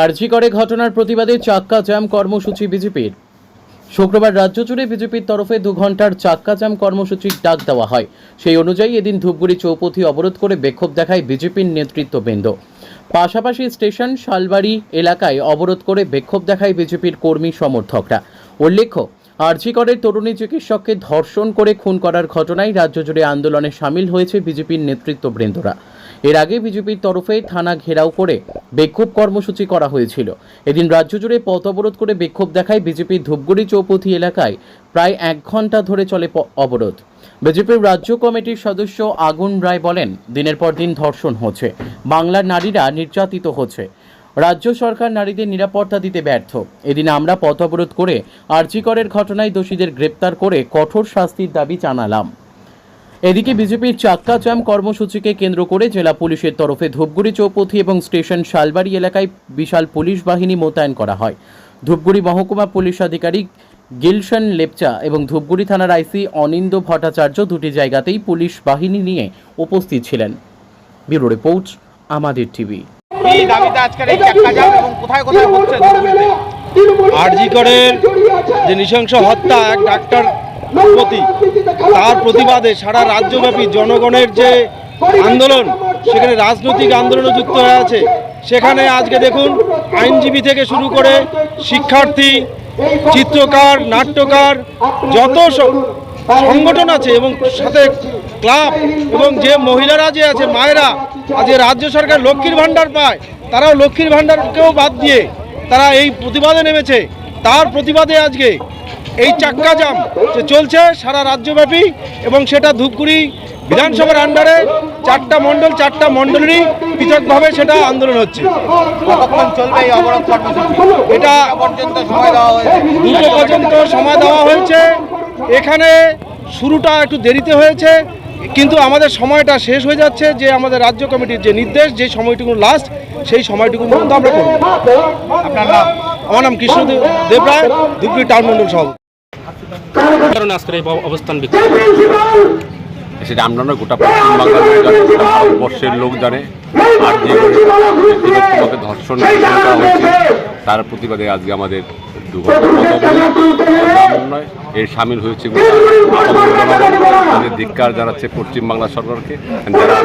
আরজি করে ঘটনার প্রতিবাদে চাক্কা জ্যাম কর্মসূচি বিজেপির। শুক্রবার রাজ্য জুড়ে বিজেপির তরফে দু ঘণ্টার চাক্কা জ্যাম কর্মসূচির ডাক দেওয়া হয়। সেই অনুযায়ী এদিন ধূপগুড়ি চৌপথি অবরোধ করে বিক্ষোভ দেখায় বিজেপির নেতৃত্ববৃন্দ। পাশাপাশি স্টেশন, শালবাড়ি এলাকায় অবরোধ করে বিক্ষোভ দেখায় বিজেপির কর্মী সমর্থকরা। উল্লেখ্য আরজিকরের তরুণী চিকিৎসককে ধর্ষণ করে খুন করার ঘটনায় রাজ্য জুড়ে আন্দোলনে সামিল হয়েছে বিজেপির নেতৃত্ববৃন্দরা। এর আগে বিজেপির তরফে থানা ঘেরাও করে বিক্ষোভ কর্মসূচি করা হয়েছিল। এদিন রাজ্য জুড়ে পথ অবরোধ করে বিক্ষোভ দেখায় বিজেপির ধূপগুড়ি চৌপথি এলাকায় প্রায় এক ঘণ্টা ধরে চলে অবরোধ। বিজেপির রাজ্য কমিটির সদস্য আগুন রায় বলেন, দিনের পর দিন ধর্ষণ হচ্ছে, বাংলার নারীরা নির্যাতিত হচ্ছে। রাজ্য সরকার নারীদের নিরাপত্তা দিতে ব্যর্থ। এদিন আমরা পথ অবরোধ করে আর্জিকরের ঘটনায় দোষীদের গ্রেপ্তার করে কঠোর শাস্তির দাবি জানালাম। এদিকে বিজেপির চাক্কা জ্যাম কর্মসূচিকে কেন্দ্র করে জেলা পুলিশের তরফে ধূপগুড়ি চৌপথি এবং স্টেশন শালবাড়ি এলাকায় বিশাল পুলিশ বাহিনী মোতায়েন করা হয়। ধূপগুড়ি মহকুমা পুলিশ আধিকারিক গিলশন লেপচা এবং ধূপগুড়ি থানার আইসি অনিন্দ ভট্টাচার্য দুটি জায়গাতেই পুলিশ বাহিনী নিয়ে উপস্থিত ছিলেন। ব্যুরো রিপোর্ট আমাদের টিভি। আরজি করের যে নৃশংস হত্যা এক ডাক্তার প্রতি তার প্রতিবাদে সারা রাজ্যব্যাপী জনগণের যে আন্দোলন, সেখানে রাজনৈতিক আন্দোলনও যুক্ত হয়ে আছে। সেখানে আজকে দেখুন, আইনজীবী থেকে শুরু করে শিক্ষার্থী, চিত্রকার, নাট্যকার, যত সংগঠন আছে এবং সাথে ক্লাব এবং যে মহিলারা যে আছে, মায়েরা আজকে রাজ্য সরকার লক্ষ্মীর ভাণ্ডার পায়, তারাও লক্ষ্মীর ভাণ্ডারকেও বাদ দিয়ে তারা এই প্রতিবাদে নেমেছে। তার প্রতিবাদে আজকে এই চাক্কা জাম যে চলছে সারা রাজ্যব্যাপী এবং সেটা ধূপগুড়ি বিধানসভার আন্ডারে চারটা মণ্ডল চারটা মণ্ডলেরই পৃথকভাবে সেটা আন্দোলন হচ্ছে। এটা পর্যন্ত দুটো পর্যন্ত সময় দেওয়া হয়েছে। এখানে শুরুটা একটু দেরিতে হয়েছে কিন্তু আমাদের সময়টা শেষ হয়ে যাচ্ছে যে আমাদের রাজ্য কমিটির যে নির্দেশ যে সময়টুকু লাস্ট সেই সময়টুকুর মধ্যে আমরা করব। আমার নাম কৃষ্ণ দেবরায় ধূপগুড়ি টাউন মণ্ডল সভাপতি। কারণে আজকের এই অবস্থান বিক্ষোভ সেটা আমরা গোটা জানে ভারতবর্ষের লোক জানে। আর যে ধর্ষণ হয়েছে। তার প্রতিবাদে আজকে আমাদের এর সামিল হয়েছে তাদের ধিক্কার জানাচ্ছে পশ্চিমবাংলা সরকারকে। যারা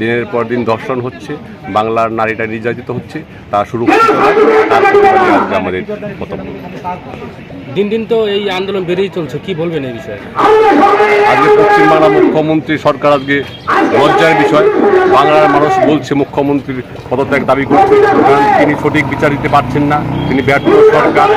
দিনের পর দিন ধর্ষণ হচ্ছে বাংলার নারীটা নির্যাতিত হচ্ছে তা সুরক্ষিত আজকে আমাদের দিন দিন তো এই আন্দোলন বেড়েই চলছে কি বলবেন এই বিষয়ে? আজকে পশ্চিমবাংলা মুখ্যমন্ত্রী সরকার আজকে লজ্জার বিষয়। বাংলার মানুষ বলছে মুখ্যমন্ত্রীর পদত্যাগ দাবি করছে। কারণ তিনি সঠিক বিচার দিতে পারছেন না। তিনি ব্যর্থ সরকার।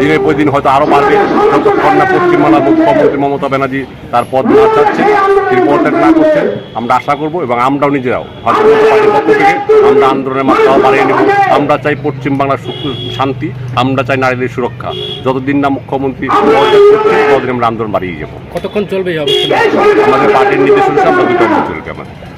দিনের পর দিন হয়তো আরও বাড়বে। যতক্ষণ না পশ্চিমবাংলার মুখ্যমন্ত্রী মমতা ব্যানার্জি তার পদ না চাচ্ছেন তিনি পদত্যাগ না করছেন। আমরা আশা করব এবং আমরাও নিজেরাও। ভারতীয় জনতা পার্টির পক্ষ থেকে আমরা আন্দোলনের মাত্রাও বাড়িয়ে নেব। আমরা চাই পশ্চিমবাংলার শান্তি। আমরা চাই নারীদের সুরক্ষা। যতদিন না মুখ্যমন্ত্রী পদত্যাগ করছেন ততদিন আমরা আন্দোলন বাড়িয়ে যাব। কতক্ষণ চলবে এই আমাদের পার্টির নির্দেশ অনুসারে আমরা দুটো চলবে আমাদের।